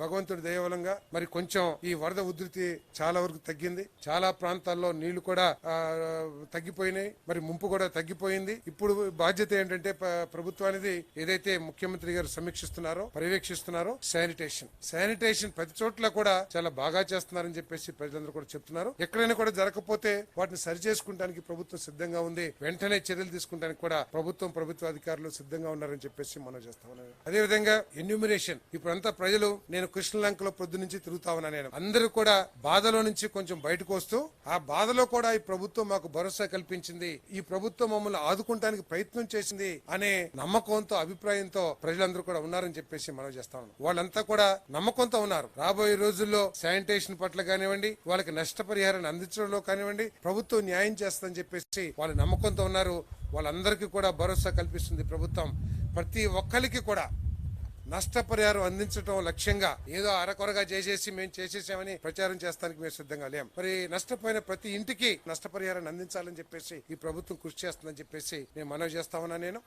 భగవంతుడి దయవలంగా మరి కొంచెం ఈ వరద ఉధృతి చాలా వరకు తగ్గింది. చాలా ప్రాంతాల్లో నీళ్ళు కూడా తగ్గిపోయినాయి. మరి ముంపు కూడా తగ్గిపోయింది. ఇప్పుడు బాధ్యత ఏంటంటే ప్రభుత్వానికి ఏదైతే ముఖ్యమంత్రి గారు సమీక్షిస్తున్నారో పర్యవేక్షిస్తున్నారో శానిటేషన్. శానిటేషన్ ప్రతి చోట్ల కూడా చాలా బాగా చేస్తున్నారని చెప్పేసి ప్రజలందరూ కూడా చెప్తున్నారు. ఎక్కడైనా కూడా జరగకపోతే వాటిని సరిచేసుకుంటానికి ప్రభుత్వం సిద్ధంగా ఉంది. వెంటనే చర్యలు తీసుకుంటానికి కూడా ప్రభుత్వం ప్రభుత్వ అధికారులు సిద్ధంగా ఉన్నారని చెప్పేసి మనం చేస్తా ఉన్నాం. అదే విధంగా ఎన్యూమినేషన్ ఇప్పుడంతా ప్రజలు నేను కృష్ణలంకలో పొద్దు నుంచి తిరుగుతా ఉన్నా నేను. అందరూ కూడా బాధలో నుంచి కొంచెం బయటకు వస్తూ ఆ బాధలో కూడా ఈ ప్రభుత్వం మాకు భరోసా కల్పించింది. ఈ ప్రభుత్వం మమ్మల్ని ఆదుకుంటానికి ప్రయత్నం చేసింది అనే నమ్మకంతో అభిప్రాయంతో ప్రజలందరూ కూడా ఉన్నారని చెప్పేసి మనం చేస్తా ఉన్నాం. వాళ్ళంతా కూడా నమ్మకంతో ఉన్నారు. రాబోయే రోజుల్లో శానిటేషన్ పట్ల కానివ్వండి వాళ్ళకి నష్టపరిహారాన్ని అందించడంలో కానివ్వండి ప్రభుత్వం న్యాయం చేస్తుందని చెప్పేసి వాళ్ళు నమ్మకంతో ఉన్నారు. వాళ్ళందరికీ కూడా భరోసా కల్పిస్తుంది ప్రభుత్వం. ప్రతి ఒక్కరికి కూడా నష్టపరిహారం అందించడం లక్ష్యంగా ఏదో అరకొరగా చేసేసి మేము చేసేసామని ప్రచారం చేస్తానికి మేము సిద్ధంగా లేం. మరి నష్టపోయిన ప్రతి ఇంటికి నష్టపరిహారాన్ని అందించాలని చెప్పేసి ఈ ప్రభుత్వం కృషి చేస్తుందని చెప్పేసి నేను మనవి చేస్తా ఉన్నా నేను.